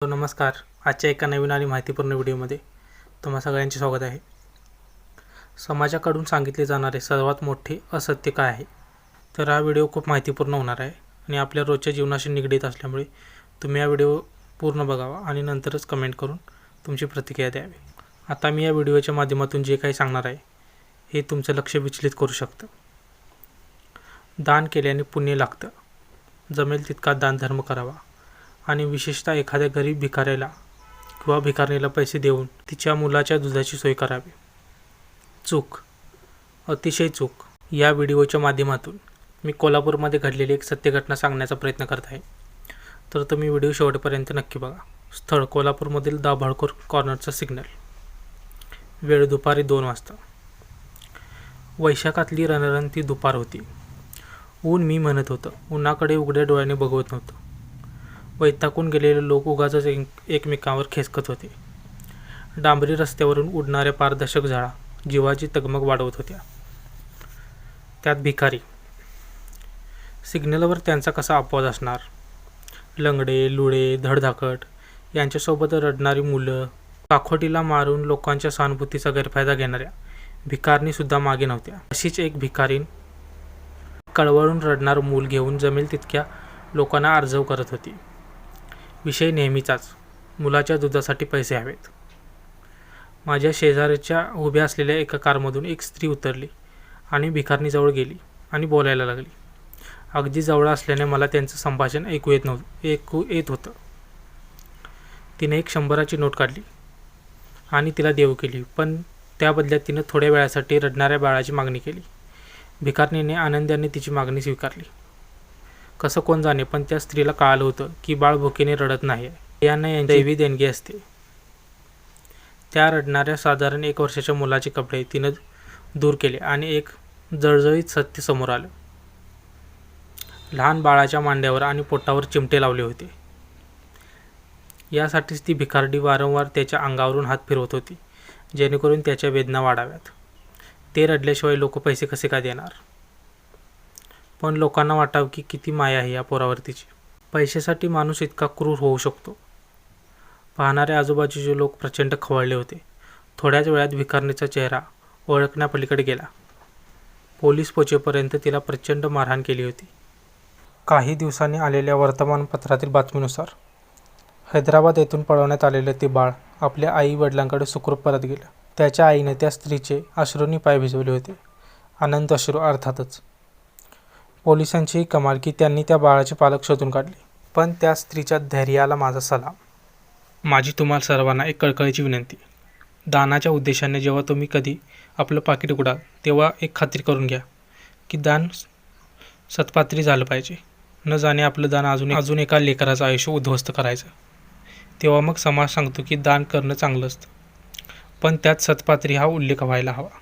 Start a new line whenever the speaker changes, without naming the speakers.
तो नमस्कार. आजच्या एका नवीन आणि माहितीपूर्ण व्हिडिओमध्ये तुम्हा सगळ्यांचे स्वागत आहे. समाजाकडून सांगितले जाणारे सर्वात मोठे असत्य काय आहे? तर हा व्हिडिओ खूप माहितीपूर्ण होणार आहे आणि आपल्या रोजच्या जीवनाशी निगडीत असल्यामुळे तुम्ही हा व्हिडिओ पूर्ण बघावा आणि नंतरच कमेंट करून तुमची प्रतिक्रिया द्यावी. आता मी या व्हिडिओच्या माध्यमातून जे काही सांगणार आहे हे तुमचं लक्ष विचलित करू शकतं. दान केल्याने पुण्य लागतं. जमेल तितका दानधर्म करावा. आणि विशेषतः एखाद्या गरीब भिकाऱ्याला किंवा भिकारणीला पैसे देऊन तिच्या मुलाच्या दुधाची सोय करावी. चूक. अतिशय चूक. या व्हिडिओच्या माध्यमातून मी कोल्हापूरमध्ये घडलेली एक सत्य घटना सांगण्याचा प्रयत्न करत आहे. तर तुम्ही व्हिडिओ शेवटपर्यंत नक्की बघा. स्थळ कोल्हापूरमधील दाभाळकोर कॉर्नरचा सिग्नल. वेळ दुपारी दोन वाजता. वैशाखातली रणरणती दुपार होती. ऊन मी म्हणत होतं. उन्हाकडे उघड्या डोळ्याने बघवत नव्हतं. वैतागून गेलेले लोक उगाचच एक एकमेकांवर खेचकत होते. डांबरी रस्त्यावरून उडणाऱ्या पारदर्शक झाडा जीवाची तगमग वाढवत होत्या. त्यात भिकारी. सिग्नलवर त्यांचा कसा अपवाद असणार? लंगडे लुळे धडधाकट यांच्यासोबत रडणारी मुलं काखोटीला मारून लोकांच्या सहानुभूतीचा गैरफायदा घेणाऱ्या भिकारणीसुद्धा मागे नव्हत्या. अशीच एक भिकारीन कळवळून रडणारं मूल घेऊन जमेल तितक्या लोकांना आर्जव करत होती. विषय नेहमीचाच. मुलाच्या दुधासाठी पैसे हवेत. माझ्या शेजारच्या उभ्या असलेल्या एका कारमधून एक स्त्री उतरली आणि भिकारणीजवळ गेली आणि बोलायला लागली. अगदी जवळ असल्याने मला त्यांचं संभाषण ऐकू येत नव्हतं ऐकू येत होतं. तिने एक शंभराची नोट काढली आणि तिला देऊ केली पण त्या बदल्यात तिनं थोड्या वेळासाठी रडणाऱ्या बाळाची मागणी केली. भिकारणीने आनंदाने तिची मागणी स्वीकारली. कसं कोण जाणे पण त्या स्त्रीला कळालं होतं की बाळ भुकेने रडत नाही. यांना यांची दैवी देणगी असते. त्या रडणाऱ्या साधारण एक वर्षाच्या मुलाचे कपडे तिनं दूर केले आणि एक जळजळीत सत्य समोर आलं. लहान बाळाच्या मांड्यावर आणि पोटावर चिमटे लावले होते. यासाठीच ती भिकारडी वारंवार त्याच्या अंगावरून हात फिरवत होती जेणेकरून त्याच्या वेदना वाढाव्यात. ते रडल्याशिवाय लोक पैसे कसे का देणार? पण लोकांना वाटावं की किती माया आहे या पोरावरतीची. पैशासाठी माणूस इतका क्रूर होऊ शकतो. पाहणारे आजूबाजूचे लोक प्रचंड खवळले होते. थोड्याच वेळात भिकारणीचा चेहरा ओळखण्यापलीकडे गेला. पोलीस पोचेपर्यंत तिला प्रचंड मारहाण केली होती. काही दिवसांनी आलेल्या वर्तमानपत्रातील बातमीनुसार हैदराबाद येथून पळवण्यात आलेलं ते बाळ आपल्या आई वडिलांकडे सुखरूप परत गेलं. त्याच्या आईने त्या स्त्रीचे अश्रूंनी पाय भिजवले होते. आनंद अश्रू अर्थातच. पोलिसांचीही कमाल की त्यांनी त्या बाळाचे पालक शोधून काढले. पण त्या स्त्रीच्या धैर्याला माझा सलाम. माझी तुम्हाला सर्वांना एक कळकळीची विनंती. दानाच्या उद्देशाने जेव्हा तुम्ही कधी आपलं पाकिट उघडाल तेव्हा एक खात्री करून घ्या की दान सतपात्री झालं पाहिजे. न जाणे आपलं दान अजून अजून एका लेकराचं आयुष्य उद्ध्वस्त करायचं. तेव्हा मग समाज सांगतो की दान करणं चांगलं असतं. पण त्यात सतपात्री हा उल्लेख व्हायला हवा.